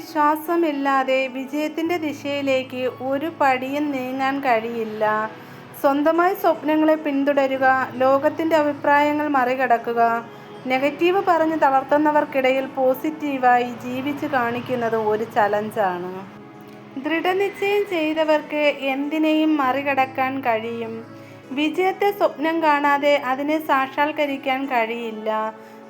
വിശ്വാസമില്ലാതെ വിജയത്തിന്റെ ദിശയിലേക്ക് ഒരു പടിയും നീങ്ങാൻ കഴിയില്ല. സ്വന്തമായി സ്വപ്നങ്ങളെ പിന്തുടരുക ലോകത്തിന്റെ അഭിപ്രായങ്ങൾ മറികടക്കുക നെഗറ്റീവ് പറഞ്ഞ് തളർത്തുന്നവർക്കിടയിൽ പോസിറ്റീവായി ജീവിച്ചു കാണിക്കുന്നത് ഒരു ചലഞ്ചാണ്. ദൃഢനിശ്ചയം ചെയ്തവർക്ക് എന്തിനേയും മറികടക്കാൻ കഴിയും. വിജയത്തെ സ്വപ്നം കാണാതെ അതിനെ സാക്ഷാത്കരിക്കാൻ കഴിയില്ല.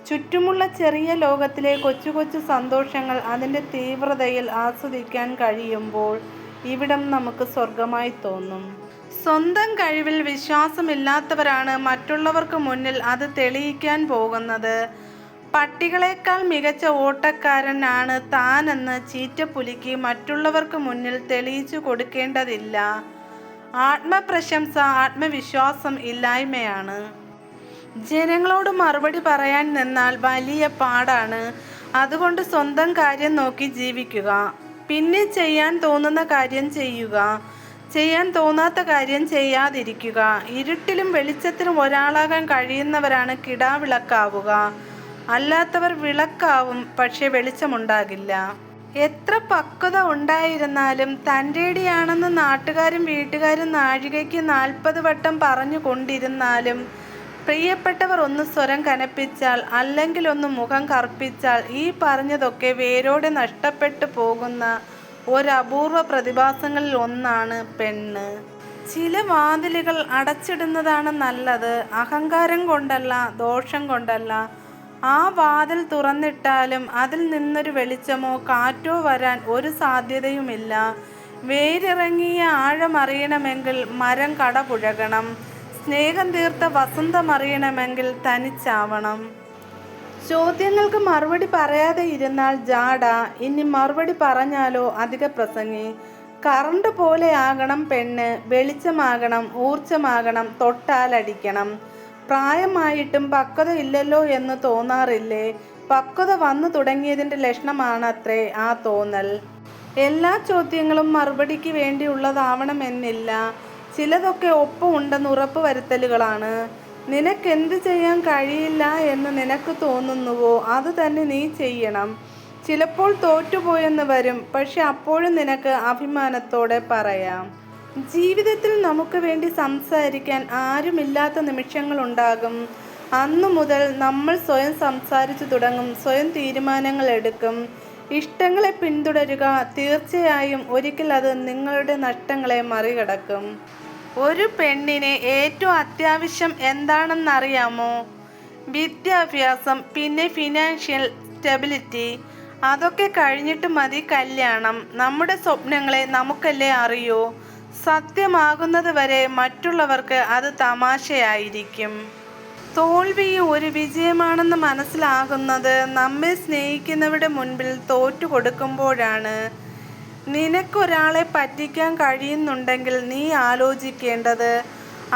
ചുറ്റുമുള്ള ചെറിയ ലോകത്തിലെ കൊച്ചു കൊച്ചു സന്തോഷങ്ങൾ അതിന്റെ തീവ്രതയിൽ ആസ്വദിക്കാൻ കഴിയുമ്പോൾ ഇവിടം നമുക്ക് സ്വർഗമായി തോന്നും. സ്വന്തം കഴിവിൽ വിശ്വാസമില്ലാത്തവരാണ് മറ്റുള്ളവർക്ക് മുന്നിൽ അത് തെളിയിക്കാൻ പോകുന്നത്. പട്ടികളേക്കാൾ മികച്ച ഓട്ടക്കാരനാണ് താനെന്ന് ചീറ്റപ്പുലിക്ക് മറ്റുള്ളവർക്ക് മുന്നിൽ തെളിയിച്ചു കൊടുക്കേണ്ടതില്ല. ആത്മപ്രശംസ ആത്മവിശ്വാസം ഇല്ലായ്മയാണ്. ജനങ്ങളോട് മറുപടി പറയാൻ നിന്നാൽ വലിയ പാടാണ്. അതുകൊണ്ട് സ്വന്തം കാര്യം നോക്കി ജീവിക്കുക. പിന്നെ ചെയ്യാൻ തോന്നുന്ന കാര്യം ചെയ്യുക. ചെയ്യാൻ തോന്നാത്ത കാര്യം ചെയ്യാതിരിക്കുക. ഇരുട്ടിലും വെളിച്ചത്തിലും ഒരാളാകാൻ കഴിയുന്നവരാണ് കിടാവിളക്കാവുക. അല്ലാത്തവർ വിളക്കാവും പക്ഷെ വെളിച്ചമുണ്ടാകില്ല. എത്ര പക്വത ഉണ്ടായിരുന്നാലും തന്റെടിയാണെന്ന് നാട്ടുകാരും വീട്ടുകാരും നാഴികയ്ക്ക് നാൽപ്പത് വട്ടം പറഞ്ഞു കൊണ്ടിരുന്നാലും പ്രിയപ്പെട്ടവർ ഒന്ന് സ്വരം കനപ്പിച്ചാൽ അല്ലെങ്കിൽ ഒന്ന് മുഖം കറുപ്പിച്ചാൽ ഈ പറഞ്ഞതൊക്കെ വേരോടെ നഷ്ടപ്പെട്ടു പോകുന്ന ഒരപൂർവ പ്രതിഭാസങ്ങളിൽ ഒന്നാണ് പെണ്ണ്. ചില വാതിലുകൾ അടച്ചിടുന്നതാണ് നല്ലത്. അഹങ്കാരം കൊണ്ടല്ല ദോഷം കൊണ്ടല്ല. ആ വാതിൽ തുറന്നിട്ടാലും അതിൽ നിന്നൊരു വെളിച്ചമോ കാറ്റോ വരാൻ ഒരു സാധ്യതയുമില്ല. വേരിറങ്ങിയ ആഴമറിയണമെങ്കിൽ മരം കടപുഴകണം. സ്നേഹം തീർത്ത വസന്തമറിയണമെങ്കിൽ തനിച്ചാവണം. ചോദ്യങ്ങൾക്ക് മറുപടി പറയാതെ ഇരുന്നാൽ ജാട ഇനി മറുപടി പറഞ്ഞാലോ അധിക പ്രസംഗി. കറണ്ട് പോലെ ആകണം പെണ്ണ് വെളിച്ചമാകണം ഊർജമാകണം തൊട്ടാലടിക്കണം. പ്രായമായിട്ടും പക്വത ഇല്ലല്ലോ എന്ന് തോന്നാറില്ലേ? പക്വത വന്നു തുടങ്ങിയതിന്റെ ലക്ഷണമാണത്രേ ആ തോന്നൽ. എല്ലാ ചോദ്യങ്ങളും മറുപടിക്ക് വേണ്ടിയുള്ളതാവണമെന്നില്ല. ചിലതൊക്കെ ഒപ്പമുണ്ടെന്ന് ഉറപ്പ് വരുത്തലുകളാണ്. നിനക്കെന്ത് ചെയ്യാൻ കഴിയില്ല എന്ന് നിനക്ക് തോന്നുന്നുവോ? അത് തന്നെ നീ ചെയ്യണം. ചിലപ്പോൾ തോറ്റുപോയെന്ന് വരും പക്ഷെ അപ്പോഴും നിനക്ക് അഭിമാനത്തോടെ പറയാം. ജീവിതത്തിൽ നമുക്ക് വേണ്ടി സംസാരിക്കാൻ ആരുമില്ലാത്ത നിമിഷങ്ങളുണ്ടാകും. അന്നു മുതൽ നമ്മൾ സ്വയം സംസാരിച്ചു തുടങ്ങും സ്വയം തീരുമാനങ്ങൾ എടുക്കും. ഇഷ്ടങ്ങളെ പിന്തുടരുക തീർച്ചയായും ഒരിക്കൽ അത് നിങ്ങളുടെ നഷ്ടങ്ങളെ മറികടക്കും. ഒരു പെണ്ണിന് ഏറ്റവും അത്യാവശ്യം എന്താണെന്നറിയാമോ? വിദ്യാഭ്യാസം പിന്നെ ഫിനാൻഷ്യൽ സ്റ്റെബിലിറ്റി അതൊക്കെ കഴിഞ്ഞിട്ട് മതി കല്യാണം. നമ്മുടെ സ്വപ്നങ്ങളെ നമുക്കല്ലേ അറിയൂ? സത്യമാകുന്നത് വരെ മറ്റുള്ളവർക്ക് അത് തമാശയായിരിക്കും. തോൽവി ഒരു വിജയമാണെന്ന് മനസ്സിലാകുന്നത് നമ്മെ സ്നേഹിക്കുന്നവരുടെ മുൻപിൽ തോറ്റു കൊടുക്കുമ്പോഴാണ്. നിനക്കൊരാളെ പറ്റിക്കാൻ കഴിയുന്നുണ്ടെങ്കിൽ നീ ആലോചിക്കേണ്ടത്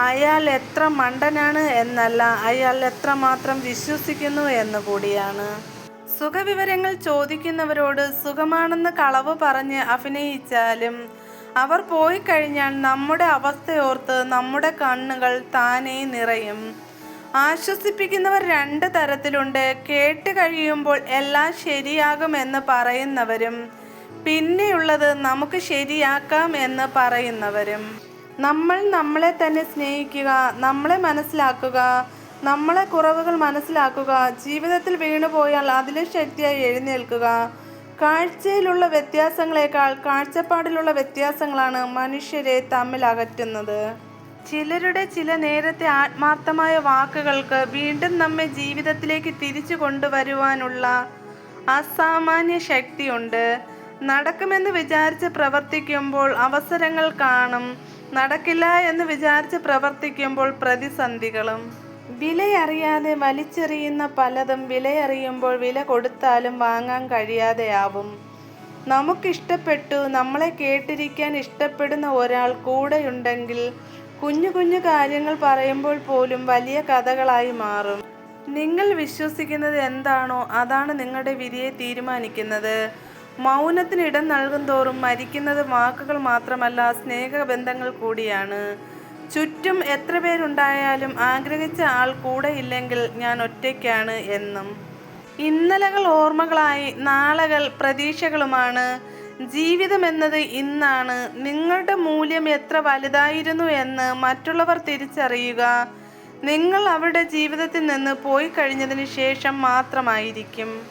അയാൾ എത്ര മണ്ടനാണ് എന്നല്ല അയാൾ എത്രമാത്രം വിശ്വസിക്കുന്നു എന്ന് കൂടിയാണ്. സുഖവിവരങ്ങൾ ചോദിക്കുന്നവരോട് സുഖമാണെന്ന് കളവ് പറഞ്ഞ് അഭിനയിച്ചാലും അവർ പോയി കഴിഞ്ഞാൽ നമ്മുടെ അവസ്ഥയോർത്ത് നമ്മുടെ കണ്ണുകൾ താനേ നിറയും. ആശ്വസിപ്പിക്കുന്നവർ രണ്ട് തരത്തിലുണ്ട്. കേട്ട് കഴിയുമ്പോൾ എല്ലാം ശരിയാകുമെന്ന് പറയുന്നവരും പിന്നെയുള്ളത് നമുക്ക് ശരിയാക്കാം എന്ന് പറയുന്നവരും. നമ്മൾ നമ്മളെ തന്നെ സ്നേഹിക്കുക നമ്മളെ മനസ്സിലാക്കുക നമ്മളെ കുറവുകൾ മനസ്സിലാക്കുക ജീവിതത്തിൽ വീണുപോയാൽ അതിലും ശക്തിയായി എഴുന്നേൽക്കുക. കാഴ്ചയിലുള്ള വ്യത്യാസങ്ങളെക്കാൾ കാഴ്ചപ്പാടിലുള്ള വ്യത്യാസങ്ങളാണ് മനുഷ്യരെ തമ്മിൽ അകറ്റുന്നത്. ചിലരുടെ ചില നേരത്തെ ആത്മാർത്ഥമായ വാക്കുകൾക്ക് വീണ്ടും നമ്മെ ജീവിതത്തിലേക്ക് തിരിച്ചു കൊണ്ടുവരുവാനുള്ള അസാമാന്യ ശക്തിയുണ്ട്. നടക്കുമെന്ന് വിചാരിച്ച് പ്രവർത്തിക്കുമ്പോൾ അവസരങ്ങൾ കാണും. നടക്കില്ല എന്ന് വിചാരിച്ച് പ്രവർത്തിക്കുമ്പോൾ പ്രതിസന്ധികളും. വിലയറിയാതെ വലിച്ചെറിയുന്ന പലതും വിലയറിയുമ്പോൾ വില കൊടുത്താലും വാങ്ങാൻ കഴിയാതെയാവും. നമുക്കിഷ്ടപ്പെട്ടു നമ്മളെ കേട്ടിരിക്കാൻ ഇഷ്ടപ്പെടുന്ന ഒരാൾ കൂടെയുണ്ടെങ്കിൽ കുഞ്ഞു കുഞ്ഞു കാര്യങ്ങൾ പറയുമ്പോൾ പോലും വലിയ കഥകളായി മാറും. നിങ്ങൾ വിശ്വസിക്കുന്നത് എന്താണോ അതാണ് നിങ്ങളുടെ വിധിയെ തീരുമാനിക്കുന്നത്. മൗനത്തിന് ഇടം നൽകും തോറും മരിക്കുന്നത് വാക്കുകൾ മാത്രമല്ല സ്നേഹബന്ധങ്ങൾ കൂടിയാണ്. ചുറ്റും എത്ര പേരുണ്ടായാലും ആഗ്രഹിച്ച ആൾ കൂടെ ഇല്ലെങ്കിൽ ഞാൻ ഒറ്റയ്ക്കാണ് എന്നും. ഇന്നലകൾ ഓർമ്മകളായി നാളകൾ പ്രതീക്ഷകളുമാണ്. ജീവിതം എന്നത് ഇന്നാണ്. നിങ്ങളുടെ മൂല്യം എത്ര വലുതായിരുന്നു എന്ന് മറ്റുള്ളവർ തിരിച്ചറിയുക. നിങ്ങൾ അവരുടെ ജീവിതത്തിൽ നിന്ന് പോയി കഴിഞ്ഞതിന് ശേഷം മാത്രമായിരിക്കും.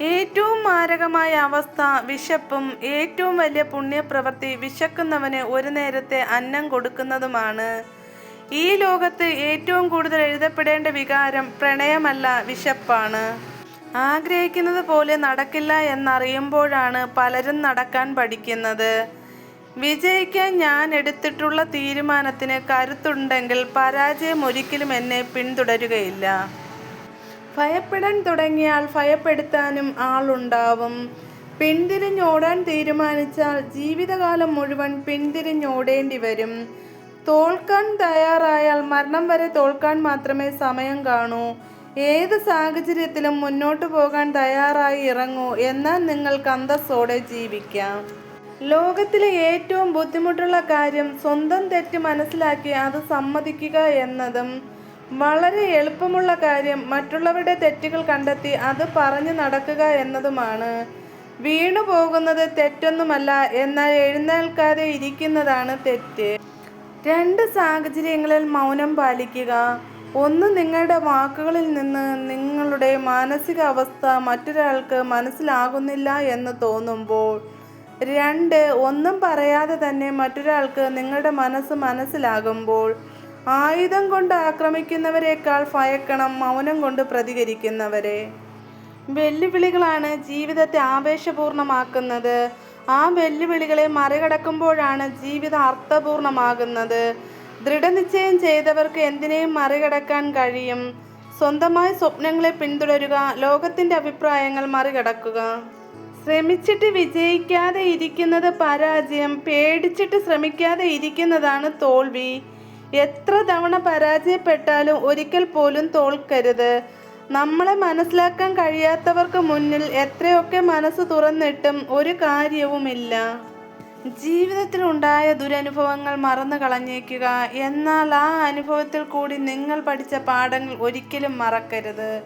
ഏറ്റവും മാരകമായ അവസ്ഥ വിശപ്പും ഏറ്റവും വലിയ പുണ്യപ്രവൃത്തി വിശക്കുന്നവന് ഒരു നേരത്തെ അന്നം കൊടുക്കുന്നതുമാണ്. ഈ ലോകത്ത് ഏറ്റവും കൂടുതൽ എഴുതപ്പെടേണ്ട വികാരം പ്രണയമല്ല വിശപ്പാണ്. ആഗ്രഹിക്കുന്നത് പോലെ നടക്കില്ല എന്നറിയുമ്പോഴാണ് പലരും നടക്കാൻ പഠിക്കുന്നത്. വിജയിക്കാൻ ഞാൻ എടുത്തിട്ടുള്ള തീരുമാനത്തിന് കരുത്തുണ്ടെങ്കിൽ പരാജയം ഒരിക്കലും എന്നെ പിന്തുടരുകയില്ല. ഭയപ്പെടാൻ തുടങ്ങിയാൽ ഭയപ്പെടുത്താനും ആളുണ്ടാവും. പിന്തിരിഞ്ഞോടാൻ തീരുമാനിച്ചാൽ ജീവിതകാലം മുഴുവൻ പിന്തിരിഞ്ഞോടേണ്ടി വരും. തോൽക്കാൻ തയ്യാറായാൽ മരണം വരെ തോൽക്കാൻ മാത്രമേ സമയം കാണൂ. ഏത് സാഹചര്യത്തിലും മുന്നോട്ട് പോകാൻ തയ്യാറായി ഇറങ്ങൂ എന്നാൽ നിങ്ങൾക്ക് അന്തസ്സോടെ ജീവിക്കാം. ലോകത്തിലെ ഏറ്റവും ബുദ്ധിമുട്ടുള്ള കാര്യം സ്വന്തം തെറ്റ് മനസ്സിലാക്കി അത് സമ്മതിക്കുക എന്നതും വളരെ എളുപ്പമുള്ള കാര്യം മറ്റുള്ളവരുടെ തെറ്റുകൾ കണ്ടെത്തി അത് പറഞ്ഞു നടക്കുക എന്നതുമാണ്. വീണു പോകുന്നത് തെറ്റൊന്നുമല്ല എന്നാൽ എഴുന്നേൽക്കാതെ ഇരിക്കുന്നതാണ് തെറ്റ്. രണ്ട് സാഹചര്യങ്ങളിൽ മൗനം പാലിക്കുക. ഒന്ന് നിങ്ങളുടെ വാക്കുകളിൽ നിന്ന് നിങ്ങളുടെ മാനസികാവസ്ഥ മറ്റൊരാൾക്ക് മനസ്സിലാകുന്നില്ല എന്ന് തോന്നുമ്പോൾ രണ്ട് ഒന്നും പറയാതെ തന്നെ മറ്റൊരാൾക്ക് നിങ്ങളുടെ മനസ്സ് മനസ്സിലാകുമ്പോൾ ആയുധം കൊണ്ട് ആക്രമിക്കുന്നവരെക്കാൾ ഭയക്കണം മൗനം കൊണ്ട് പ്രതികരിക്കുന്നവരെ. വെല്ലുവിളികളാണ് ജീവിതത്തെ ആവേശപൂർണമാക്കുന്നത്. ആ വെല്ലുവിളികളെ മറികടക്കുമ്പോഴാണ് ജീവിതം അർത്ഥപൂർണമാകുന്നത്. ദൃഢനിശ്ചയം ചെയ്തവർക്ക് എന്തിനേയും മറികടക്കാൻ കഴിയും. സ്വന്തമായ സ്വപ്നങ്ങളെ പിന്തുടരുക ലോകത്തിന്റെ അഭിപ്രായങ്ങൾ മറികടക്കുക. ശ്രമിച്ചിട്ട് വിജയിക്കാതെ ഇരിക്കുന്നത് പരാജയം പേടിച്ചിട്ട് ശ്രമിക്കാതെ ഇരിക്കുന്നതാണ് തോൽവി. എത്ര തവണ പരാജയപ്പെട്ടാലും ഒരിക്കൽ പോലും തോൽക്കരുത്. നമ്മളെ മനസ്സിലാക്കാൻ കഴിയാത്തവർക്ക് മുന്നിൽ എത്രയൊക്കെ മനസ്സ് തുറന്നിട്ടും ഒരു കാര്യവുമില്ല. ജീവിതത്തിൽ ഉണ്ടായ ദുരനുഭവങ്ങൾ മറന്നു കളഞ്ഞേക്കുക. എന്നാൽ ആ അനുഭവത്തിൽ കൂടി നിങ്ങൾ പഠിച്ച പാഠങ്ങൾ ഒരിക്കലും മറക്കരുത്.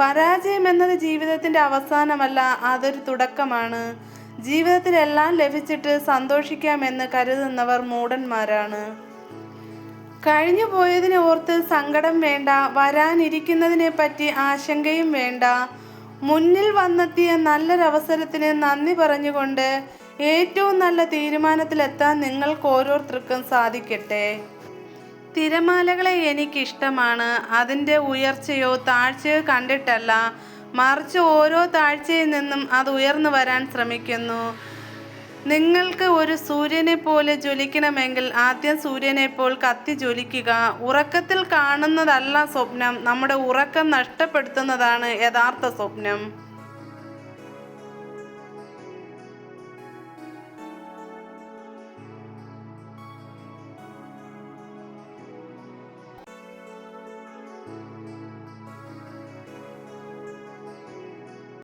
പരാജയം എന്നത് ജീവിതത്തിന്റെ അവസാനമല്ല അതൊരു തുടക്കമാണ്. ജീവിതത്തിൽ എല്ലാം ലഭിച്ചിട്ട് സന്തോഷിക്കാമെന്ന് കരുതുന്നവർ മൂടന്മാരാണ് കഴിഞ്ഞു പോയതിനെ ഓർത്ത് സങ്കടം വേണ്ട വരാനിരിക്കുന്നതിനെ പറ്റി ആശങ്കയും വേണ്ട. മുന്നിൽ വന്നെത്തിയ നല്ലൊരവസരത്തിന് നന്ദി പറഞ്ഞുകൊണ്ട് ഏറ്റവും നല്ല തീരുമാനത്തിലെത്താൻ നിങ്ങൾക്ക് ഓരോരുത്തർക്കും സാധിക്കട്ടെ. തിരമാലകളെ എനിക്കിഷ്ടമാണ്. അതിന്റെ ഉയർച്ചയോ താഴ്ചയോ കണ്ടിട്ടല്ല. മറിച്ച് ഓരോ താഴ്ചയിൽ നിന്നും അത് ഉയർന്നു വരാൻ ശ്രമിക്കുന്നു. നിങ്ങൾക്ക് ഒരു സൂര്യനെ പോലെ ജ്വലിക്കണമെങ്കിൽ ആദ്യം സൂര്യനെ പോൽ കത്തി ജ്വലിക്കുക. ഉറക്കത്തിൽ കാണുന്നതല്ല സ്വപ്നം. നമ്മുടെ ഉറക്കം നഷ്ടപ്പെടുത്തുന്നതാണ് യഥാർത്ഥ സ്വപ്നം.